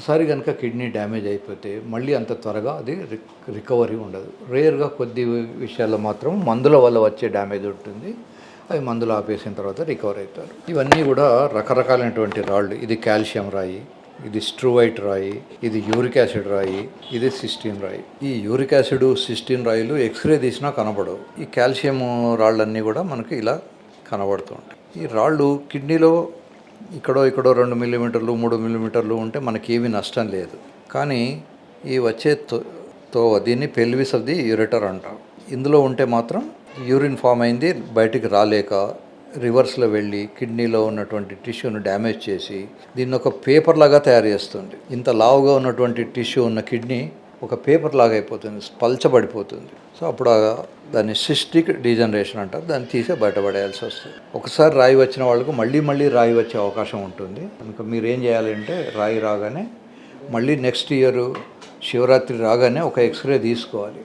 ఒకసారి కనుక kidney damage అయిపోతే మళ్ళీ అంత త్వరగా అది రిక్- రికవరీ ఉండదు. రేర్గా కొద్ది విషయాల్లో మాత్రం మందుల వల్ల వచ్చే డ్యామేజ్ ఉంటుంది. అవి మందులు ఆపేసిన తర్వాత రికవర్ అవుతారు. ఇవన్నీ కూడా రకరకాలైనటువంటి రాళ్ళు. ఇది కాల్షియం రాయి ఇది స్ట్రూవైట్ రాయి ఇది యూరిక్ యాసిడ్ రాయి ఇది సిస్టీన్ రాయి. ఈ యూరిక్ యాసిడ్ సిస్టీన్ రాయిలు ఎక్స్రే తీసినా కనబడవు. ఈ కాల్షియం రాళ్ళన్నీ కూడా మనకి ఇలా కనబడుతూ ఉంటాయి. ఈ రాళ్ళు కిడ్నీలో ఇక్కడో ఇక్కడో రెండు మిల్లీమీటర్లు మూడు మిల్లీమీటర్లు ఉంటే మనకి ఏమీ నష్టం లేదు. కానీ ఈ వచ్చే తో- తోవ దీన్ని పెల్విస్ ఆఫ్ ది యూరేటర్ అంటాం. ఇందులో ఉంటే మాత్రం యూరిన్ ఫామ్ అయింది బయటికి రాలేక రివర్స్లో వెళ్ళి కిడ్నీలో ఉన్నటువంటి టిష్యూను డ్యామేజ్ చేసి దీన్ని ఒక పేపర్ లాగా తయారు చేస్తుంది. ఇంత లావుగా ఉన్నటువంటి టిష్యూ ఉన్న కిడ్నీ ఒక పేపర్ లాగా అయిపోతుంది పల్చబడిపోతుంది. సో అప్పుడు దాన్ని సిస్టిక్ డీజనరేషన్ అంటారు. దాన్ని తీసే బయటపడేయాల్సి వస్తుంది. ఒకసారి రాయి వచ్చిన వాళ్ళకు మళ్ళీ మళ్ళీ రాయి వచ్చే అవకాశం ఉంటుంది. కనుక మీరు ఏం చేయాలంటే రాయి రాగానే మళ్ళీ నెక్స్ట్ ఇయర్ శివరాత్రి రాగానే ఒక ఎక్స్రే తీసుకోవాలి.